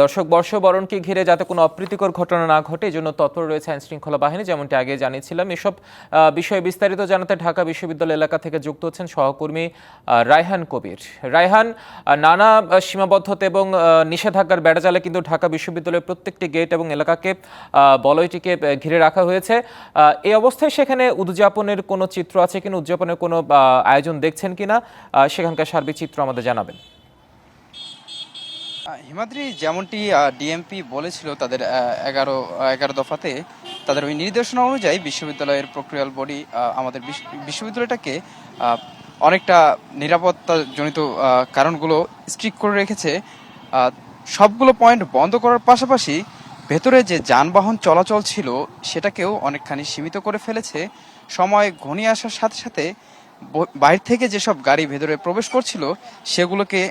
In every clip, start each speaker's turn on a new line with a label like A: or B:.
A: দর্শক, বর্ষবরণকে ঘিরে যাতে কোনো অপ্রীতিকর ঘটনা না ঘটে, এই জন্য তৎপর রয়েছে আইন শৃঙ্খলা বাহিনী। যেমনটি আগে জানিয়েছিলাম, এসব বিষয়ে বিস্তারিত জানাতে ঢাকা বিশ্ববিদ্যালয় এলাকা থেকে যুক্ত হচ্ছেন সহকর্মী রায়হান কবির। রায়হান নানা সীমাবদ্ধতা এবং নিষেধাজ্ঞার বেড়াজালে কিন্তু ঢাকা বিশ্ববিদ্যালয়ের প্রত্যেকটি গেট এবং এলাকাকে বলয়টিকে ঘিরে রাখা হয়েছে। এই অবস্থায় সেখানে উদযাপনের কোনো চিত্র আছে কিনা, উদযাপনের কোনো আয়োজন দেখছেন কিনা সেখানকার সার্বিক চিত্র আমাদের জানাবেন।
B: হিমাদ্রি, যেমনটি ডিএমপি বলেছিল তাদের এগারো এগারো দফাতে, তাদের ওই নির্দেশনা অনুযায়ী বিশ্ববিদ্যালয়ের প্রক্রিয়াল বডি আমাদের বিশ- বিশ্ববিদ্যালয়টাকে অনেকটা নিরাপত্তাজনিত কারণগুলো স্ট্রিক করে রেখেছে। সবগুলো পয়েন্ট বন্ধ করার পাশাপাশি ভেতরে যে যানবাহন চলাচল ছিল, সেটাকেও অনেকখানি সীমিত করে ফেলেছে। সময় ঘনিয়ে আসার সাথে সাথে বাইরে থেকে যেসব গাড়ি ভেতরে প্রবেশ করছিল, সেগুলোকে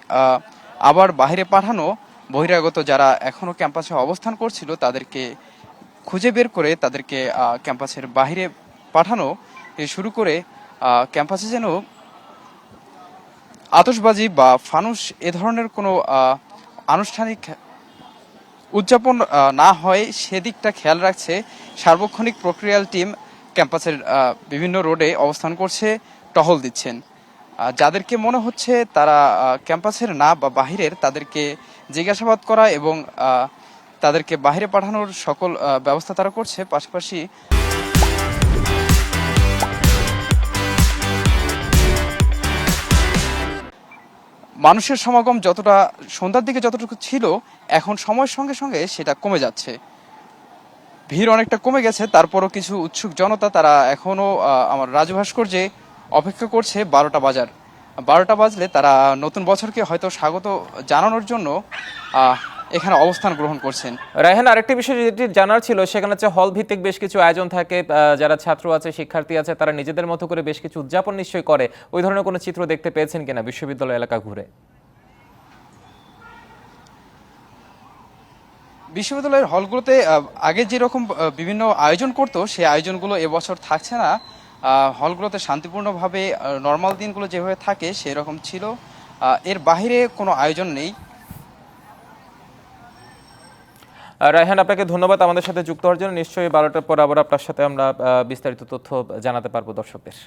B: আবার বাইরে পাঠানো বহিরাগত যারা এখনও ক্যাম্পাসে অবস্থান করছিল, তাদেরকে খুঁজে বের করে তাদেরকে ক্যাম্পাসের বাইরে পাঠানো শুরু করে ক্যাম্পাসে যেন আতসবাজি বা ফানুস এ ধরনের কোনো আনুষ্ঠানিক উদযাপন না হয় সেদিকটা খেয়াল রাখছে। সার্বক্ষণিক প্রক্রিয়াল টিম ক্যাম্পাসের বিভিন্ন রোডে অবস্থান করছে, টহল দিচ্ছেন। যাদেরকে মনে হচ্ছে তারা ক্যাম্পাসের না বা বাহিরের, তাদেরকে জিজ্ঞাসাবাদ করা এবং তাদেরকে বাইরে পাঠানোর সকল ব্যবস্থা তারা করছে। পাশাপাশি মানুষের সমাগম যতটা সন্ধ্যার দিকে যতটুকু ছিল, এখন সময়ের সঙ্গে সঙ্গে সেটা কমে যাচ্ছে। ভিড় অনেকটা কমে গেছে, তারপরও কিছু উৎসুক জনতা তারা এখনও আমার রাজু ভাস্কর্যে অপেক্ষা করছে বারোটা বাজার। বারোটা বাজলে তারা নতুন বছরকে হয়তো স্বাগত জানানোর জন্য এখানে অবস্থান গ্রহণ করছেন।
A: রায়হান আরেকটি বিষয় যেটি জানার ছিল সেখানে হচ্ছে হল ভিত্তিক বেশ কিছু আয়োজন থাকে। যারা ছাত্র আছে শিক্ষার্থী আছে তারা নিজেদের মতো করে বেশ কিছু উদযাপন নিশ্চয়ই করে। ওই ধরনের কোনো চিত্র দেখতে পেয়েছেন কিনা বিশ্ববিদ্যালয় এলাকা ঘুরে?
B: বিশ্ববিদ্যালয়ের হলগুলোতে আগে যেরকম বিভিন্ন আয়োজন করতো সেই আয়োজনগুলো এবছর থাকছে না। হলগুলোতে শান্তিপূর্ণভাবে নর্মাল দিনগুলো যেভাবে থাকে সেরকম ছিল। এর বাহিরে কোনো আয়োজন নেই।
A: রায়হান, আপনাকে ধন্যবাদ আমাদের সাথে যুক্ত হওয়ার জন্য। নিশ্চয়ই বারোটার পর আবার আপনার সাথে আমরা বিস্তারিত তথ্য জানাতে পারব দর্শকদের।